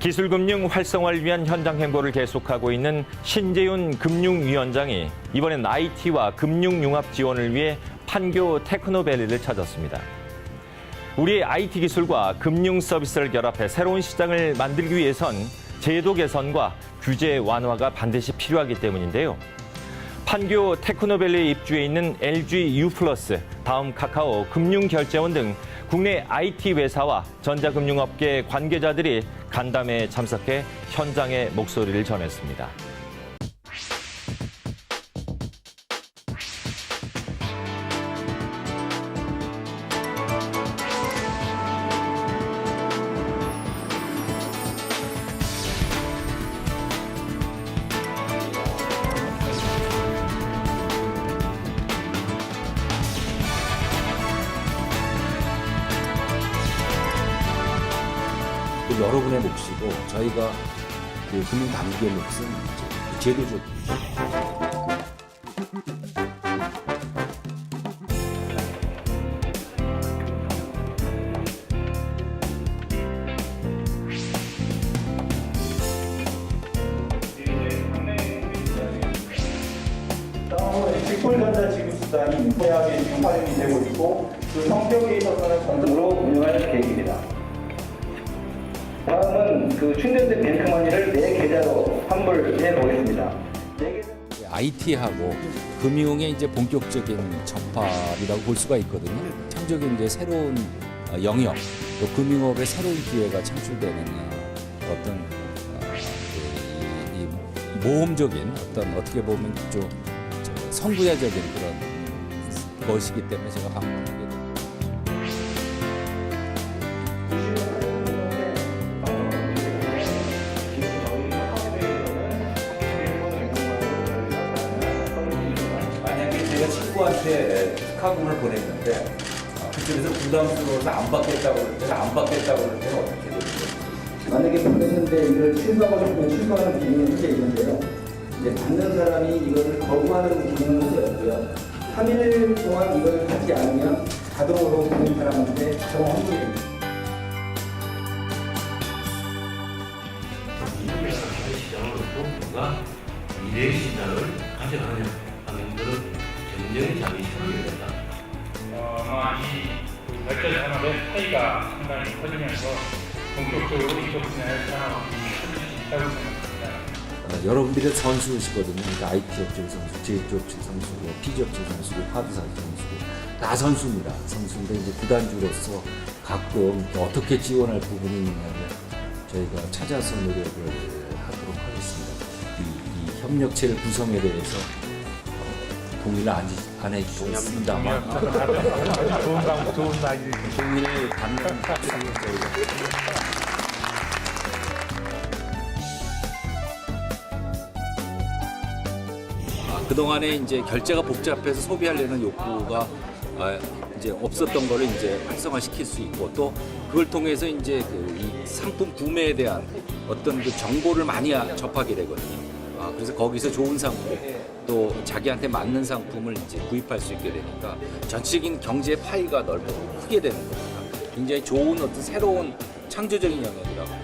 기술금융 활성화를 위한 현장 행보를 계속하고 있는 신재윤 금융위원장이 이번엔 IT와 금융융합 지원을 위해 판교 테크노밸리를 찾았습니다. 우리의 IT 기술과 금융 서비스를 결합해 새로운 시장을 만들기 위해선 제도 개선과 규제 완화가 반드시 필요하기 때문인데요. 판교 테크노밸리에 입주해 있는 LG U+, 다음 카카오, 금융결제원 등 국내 IT 회사와 전자금융업계 관계자들이 간담회에 참석해 현장의 목소리를 전했습니다. 그 여러분의 몫이고 저희가 그 금융 당국의 몫은 이제 그 제도적 직불전자 지급수단이 인포약에 지금 활용이 되고 있고 그 성격에 있어서는 전동으로 운영할 계획입니다. 다음은 그 충전된 뱅크머니를 네 계좌로 환불해 보겠습니다. 네 계좌. IT하고 금융의 이제 본격적인 접합이라고 볼 수가 있거든요. 창조적인 이제 새로운 어, 영역, 또 금융업의 새로운 기회가 창출되는 어, 어떤 어, 그 이, 이 모험적인 어떤 어떻게 보면 좀저 선구야적인 그런 것이기 때문에 제가 방문하게 친구한테 카군을 보냈는데 아, 그쪽에서 부담스러워서 안 받겠다고 그럴 때는 안 받겠다고 그럴 때는 어떻게 되는 거예요? 만약에 보냈는데 이걸 취소하고 싶으면 취소하는 기능이 현재 있는데요. 이제 받는 사람이 이것을 거부하는 기능은 없고요. 3일 동안 이걸 하지 않으면 자동으로 보낸 사람한테 자동 환불됩니다. 시장을 놓고 누가 미래의 시장을 것은 굉장히 자기 된다. 어, 아마 이그 발전 산업의 차이가 상당히 커지면서 본격적으로 이쪽 분야의 산업이 커질 수 있다고. 어, 여러분들이 선수시거든요. 그러니까 IT 업체 선수, 제조 업체 선수고, 피지 업체 선수고, 카드사 선수고 다 선수입니다. 선수인데 이제 구단주로서 가끔 또 어떻게 지원할 부분이 있냐면 저희가 찾아서 노력을 하도록 하겠습니다. 이, 이 협력체를 구성에 대해서 어, 동의를 안, 안 해주셨습니다만. 좋은 방, 좋은 말이 동의를 받는 저희가 아, 그동안에 이제 결제가 복잡해서 소비하려는 욕구가 아, 이제 없었던 거를 이제 활성화시킬 수 있고 또 그걸 통해서 이제 그 이 상품 구매에 대한 어떤 그 정보를 많이 아- 접하게 되거든요. 아, 그래서 거기서 좋은 상품 또 자기한테 맞는 상품을 이제 구입할 수 있게 되니까 전체적인 경제 파이가 넓고 크게 되는 겁니다. 굉장히 좋은 어떤 새로운 창조적인 영역이라고